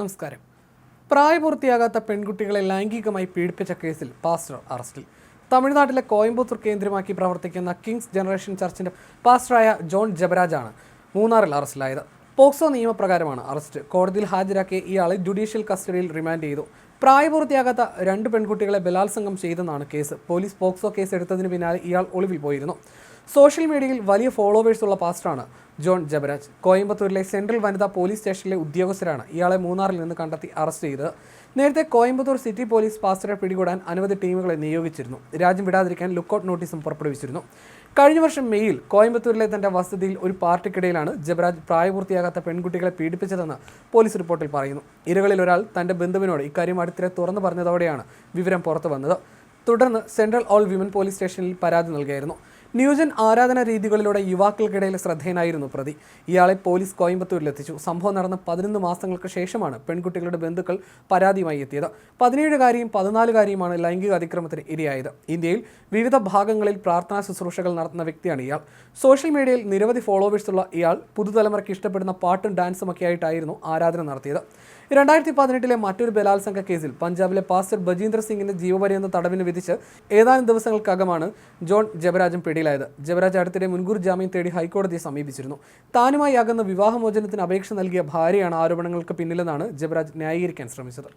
നമസ്കാരം. പ്രായപൂർത്തിയാകാത്ത പെൺകുട്ടികളെ ലൈംഗികമായി പീഡിപ്പിച്ച കേസിൽ പാസ്റ്റർ അറസ്റ്റിൽ. തമിഴ്നാട്ടിലെ കോയമ്പത്തൂർ കേന്ദ്രമാക്കി പ്രവർത്തിക്കുന്ന കിങ്സ് ജനറേഷൻ ചർച്ചിന്റെ പാസ്റ്ററായ ജോൺ ജബരാജാണ് മൂന്നാറിൽ അറസ്റ്റിലായത്. പോക്സോ നിയമപ്രകാരമാണ് അറസ്റ്റ്. കോടതിയിൽ ഹാജരാക്കിയ ഇയാളെ ജുഡീഷ്യൽ കസ്റ്റഡിയിൽ റിമാൻഡ് ചെയ്തു. പ്രായപൂർത്തിയാകാത്ത രണ്ട് പെൺകുട്ടികളെ ബലാത്സംഗം ചെയ്തെന്നാണ് കേസ്. പോലീസ് പോക്സോ കേസ് എടുത്തതിന് പിന്നാലെ ഇയാൾ ഒളിവിൽ പോയിരുന്നു. സോഷ്യൽ മീഡിയയിൽ വലിയ ഫോളോവേഴ്സ് ഉള്ള പാസ്റ്ററാണ് ജോൺ ജബരാജ്. കോയമ്പത്തൂരിലെ സെൻട്രൽ വനിതാ പോലീസ് സ്റ്റേഷനിലെ ഉദ്യോഗസ്ഥരാണ് ഇയാളെ മൂന്നാറിൽ നിന്ന് കണ്ടെത്തി അറസ്റ്റ് ചെയ്തത് നേരത്തെ കോയമ്പത്തൂർ സിറ്റി പോലീസ് പാസ്റ്ററെ പിടികൂടാൻ അനവധി ടീമുകളെ നിയോഗിച്ചിരുന്നു. രാജ്യം വിടാതിരിക്കാൻ ലുക്കൌട്ട് നോട്ടീസും പുറപ്പെടുവിച്ചിരുന്നു. കഴിഞ്ഞ വർഷം മെയ്യിൽ കോയമ്പത്തൂരിലെ തന്റെ വസതിയിൽ ഒരു പാർട്ടിക്കിടയിലാണ് ജബരാജ് പ്രായപൂർത്തിയാകാത്ത പെൺകുട്ടികളെ പീഡിപ്പിച്ചതെന്ന് പോലീസ് റിപ്പോർട്ടിൽ പറയുന്നു. ഇരകളിൽ ഒരാൾ തന്റെ ബന്ധുവിനോട് ഇക്കാര്യം അടുത്തിടെ തുറന്നു പറഞ്ഞതോടെയാണ് വിവരം പുറത്തു വന്നത്. തുടർന്ന് സെൻട്രൽ ഓൾ വിമൻ പോലീസ് സ്റ്റേഷനിൽ പരാതി നൽകിയായിരുന്നു. ന്യൂജൻ ആരാധന രീതികളിലൂടെ യുവാക്കൾക്കിടയിൽ ശ്രദ്ധേയനായിരുന്നു പ്രതി. ഇയാളെ പോലീസ് കോയമ്പത്തൂരിലെത്തിച്ചു സംഭവം നടന്ന പതിനൊന്ന് മാസങ്ങൾക്ക് ശേഷമാണ് പെൺകുട്ടികളുടെ ബന്ധുക്കൾ പരാതിയുമായി എത്തിയത്. പതിനേഴുകാരിയും പതിനാലുകാരിയുമാണ് ലൈംഗിക അതിക്രമത്തിന് ഇരയായത്. ഇന്ത്യയിൽ വിവിധ ഭാഗങ്ങളിൽ പ്രാർത്ഥനാ ശുശ്രൂഷകൾ നടത്തുന്ന വ്യക്തിയാണ് ഇയാൾ. സോഷ്യൽ മീഡിയയിൽ നിരവധി ഫോളോവേഴ്സുള്ള ഇയാൾ പുതുതലമുറയ്ക്ക് ഇഷ്ടപ്പെടുന്ന പാട്ടും ഡാൻസും ഒക്കെ ആയിട്ടായിരുന്നു ആരാധന നടത്തിയത്. രണ്ടായിരത്തി പതിനെട്ടിലെ മറ്റൊരു ബലാത്സംഗ കേസിൽ പഞ്ചാബിലെ പാസ്റ്റർ ബജീന്ദർ സിംഗിന്റെ ജീവപര്യന്ത തടവിന് വിധിച്ച് ഏതാനും ദിവസങ്ങൾക്കകമാണ് ജോൺ ജബരാജും പിടിയിലായത് ജബരാജ് അടുത്തിടെ മുൻകൂർ ജാമ്യം തേടി ഹൈക്കോടതിയെ സമീപിച്ചിരുന്നു. താനുമായി അകന്ന വിവാഹമോചനത്തിന് അപേക്ഷ നൽകിയ ഭാര്യയാണ് ആരോപണങ്ങൾക്ക് പിന്നിലെന്നാണ് ജബരാജ് ന്യായീകരിക്കാൻ ശ്രമിച്ചത്.